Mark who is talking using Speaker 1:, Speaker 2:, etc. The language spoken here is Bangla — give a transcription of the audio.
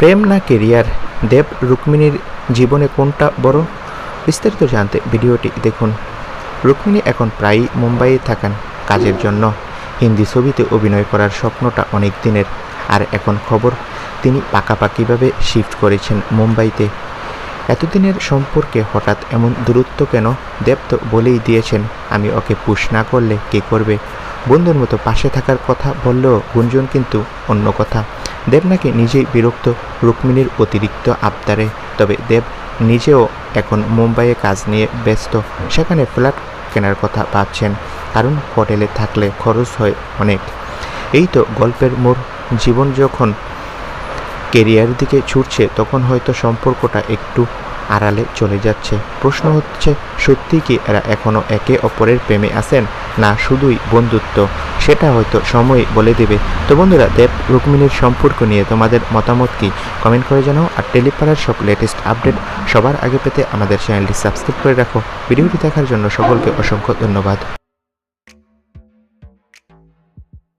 Speaker 1: প্রেম না কেরিয়ার? দেব রুক্মিণীর জীবনে কোনটা বড়? বিস্তারিত জানতে ভিডিওটি দেখুন। রুক্মিণী এখন প্রায়ই মুম্বাইয়ে থাকেন কাজের জন্য। হিন্দি ছবিতে অভিনয় করার স্বপ্নটা অনেক দিনের। আর এখন খবর, তিনি পাকাপাকিভাবে শিফট করেছেন মুম্বাইতে। এতদিনের সম্পর্কে হঠাৎ এমন দূরত্ব কেন? দেব তো বলেই দিয়েছেন, আমি ওকে পুশ না করলে কে করবে? বন্ধুর মতো পাশে থাকার কথা বললেও গুঞ্জন কিন্তু অন্য কথা। দেব নাকি নিজেই বিরক্ত রুক্মিণীর অতিরিক্ত আবদারে, তবে দেব নিজেও এখন মুম্বাইয়ে কাজ নিয়ে ব্যস্ত। সেখানে ফ্ল্যাট কেনার কথা ভাবছেন, কারণ হোটেলে থাকলে খরচ হয় অনেক। এই তো গল্পের মোড়। জীবন যখন কেরিয়ার দিকে ছুটছে, তখন হয়তো সম্পর্কটা একটু আড়ালে চলে যাচ্ছে। প্রশ্ন হচ্ছে সত্যি কি এরা এখনও একে অপরের প্রেমে আছেন, না শুধুই বন্ধুত্ব? সেটা হয়তো সময় বলে দেবে। তো বন্ধুরা, দেব রুক্মিণীর সম্পর্ক নিয়ে তোমাদের মতামত কি? কমেন্ট করে জানাও আর টেলিপাড়ার সব লেটেস্ট আপডেট সবার আগে পেতে আমাদের চ্যানেলটি সাবস্ক্রাইব করে রাখো। ভিডিওটি দেখার জন্য সকলকে অসংখ্য ধন্যবাদ।